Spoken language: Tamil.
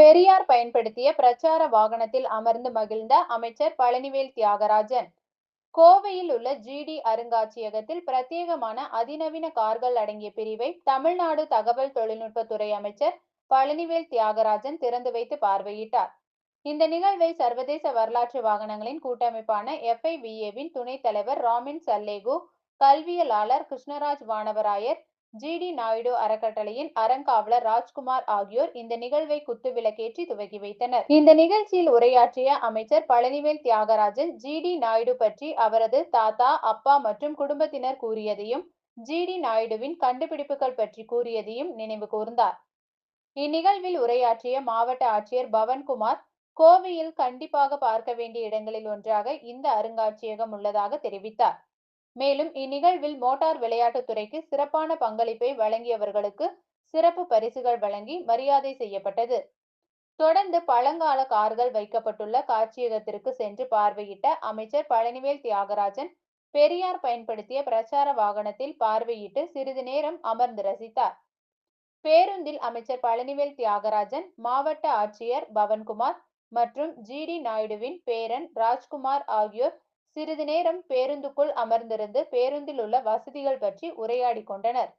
பெரியார் பயன்படுத்திய பிரச்சார வாகனத்தில் அமர்ந்து மகிழ்ந்த அமைச்சர் பழனிவேல் தியாகராஜன். கோவையில் உள்ள ஜிடி அருங்காட்சியகத்தில் பிரத்யேகமான அதிநவீன கார்கள் அடங்கிய பிரிவை தமிழ்நாடு தகவல் தொழில்நுட்பத்துறை அமைச்சர் பழனிவேல் தியாகராஜன் திறந்து வைத்து பார்வையிட்டார். இந்த நிகழ்வை சர்வதேச வரலாற்று வாகனங்களின் கூட்டமைப்பான எஃப்ஐவிஏவின் துணைத் தலைவர் ராமின் சல்லேகு கல்வியலாளர் கிருஷ்ணராஜ் வானவராயர் ஜிடி நாயுடு அறக்கட்டளையின் அறங்காவலர் ராஜ்குமார் ஆகியோர் இந்த நிகழ்வை குத்துவிளக்கேற்றி துவக்கி வைத்தனர். இந்த நிகழ்ச்சியில் உரையாற்றிய அமைச்சர் பழனிவேல் தியாகராஜன் ஜிடி நாயுடு பற்றி அவரது தாத்தா அப்பா மற்றும் குடும்பத்தினர் கூறியதையும் ஜி டி நாயுடுவின் கண்டுபிடிப்புகள் பற்றி கூறியதையும் நினைவு கூர்ந்தார். இந்நிகழ்வில் உரையாற்றிய மாவட்ட ஆட்சியர் பவன்குமார் கோவையில் கண்டிப்பாக பார்க்க வேண்டிய இடங்களில் ஒன்றாக இந்த அருங்காட்சியகம் உள்ளதாக தெரிவித்தார். மேலும் இந்நிகழ்வில் மோட்டார் விளையாட்டுத்துறைக்கு சிறப்பான பங்களிப்பை வழங்கியவர்களுக்கு சிறப்பு பரிசுகள் வழங்கி மரியாதை செய்யப்பட்டது. தொடர்ந்து பழங்கால கார்கள் வைக்கப்பட்டுள்ள காட்சியகத்திற்கு சென்று பார்வையிட்ட அமைச்சர் பழனிவேல் தியாகராஜன் பெரியார் பயன்படுத்திய பிரச்சார வாகனத்தில் பார்வையிட்டு சிறிது நேரம் அமர்ந்து ரசித்தார். பேருந்தில் அமைச்சர் பழனிவேல் தியாகராஜன் மாவட்ட ஆட்சியர் பவன்குமார் மற்றும் ஜி டி நாயுடுவின் பேரன் ராஜ்குமார் ஆகியோர் சிறிது நேரம் பேருந்துக்குள் அமர்ந்திருந்து பேருந்தில் உள்ள வசதிகள் பற்றி உரையாடி கொண்டனர்.